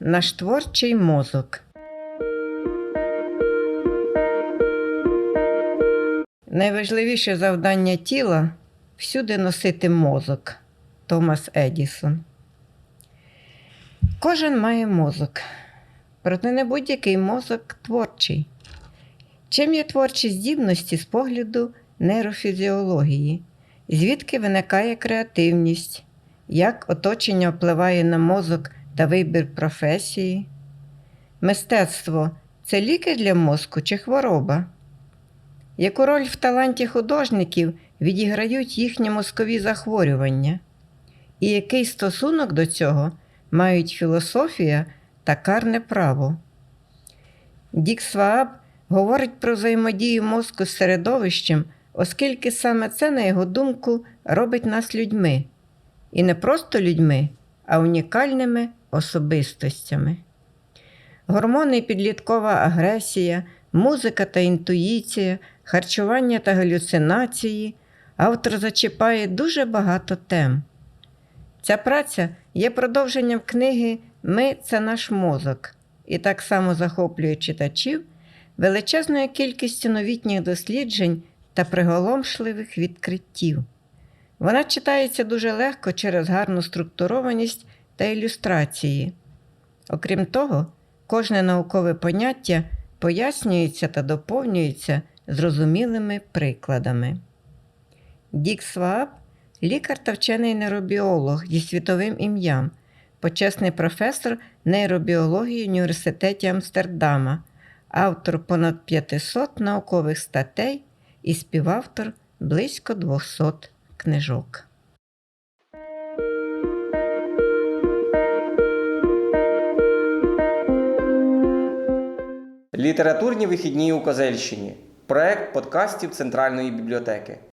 наш творчий мозок. Найважливіше завдання тіла всюди носити мозок. Томас Едісон. Кожен має мозок. Проте не будь-який мозок творчий. Чим є творчі здібності з погляду нейрофізіології? Звідки виникає креативність? Як оточення впливає на мозок та вибір професії? Мистецтво це ліки для мозку чи хвороба? Яку роль в таланті художників відіграють їхні мозкові захворювання? І який стосунок до цього мають філософія та карне право? Дік Свааб говорить про взаємодію мозку з середовищем, оскільки саме це, на його думку, робить нас людьми. І не просто людьми, а унікальними особистостями. Гормони підліткова агресія, музика та інтуїція, харчування та галюцинації. Автор зачіпає дуже багато тем. Ця праця є продовженням книги Ми це наш мозок і так само захоплює читачів величезною кількістю новітніх досліджень та приголомшливих відкриттів. Вона читається дуже легко через гарну структурованість та ілюстрації. Окрім того, кожне наукове поняття пояснюється та доповнюється зрозумілими прикладами. Дік Свааб – лікар та вчений нейробіолог зі світовим ім'ям, почесний професор нейробіології університеті Амстердама, автор понад 500 наукових статей і співавтор близько 200 книжок. Літературні вихідні у Козельщині. Проект подкастів Центральної бібліотеки.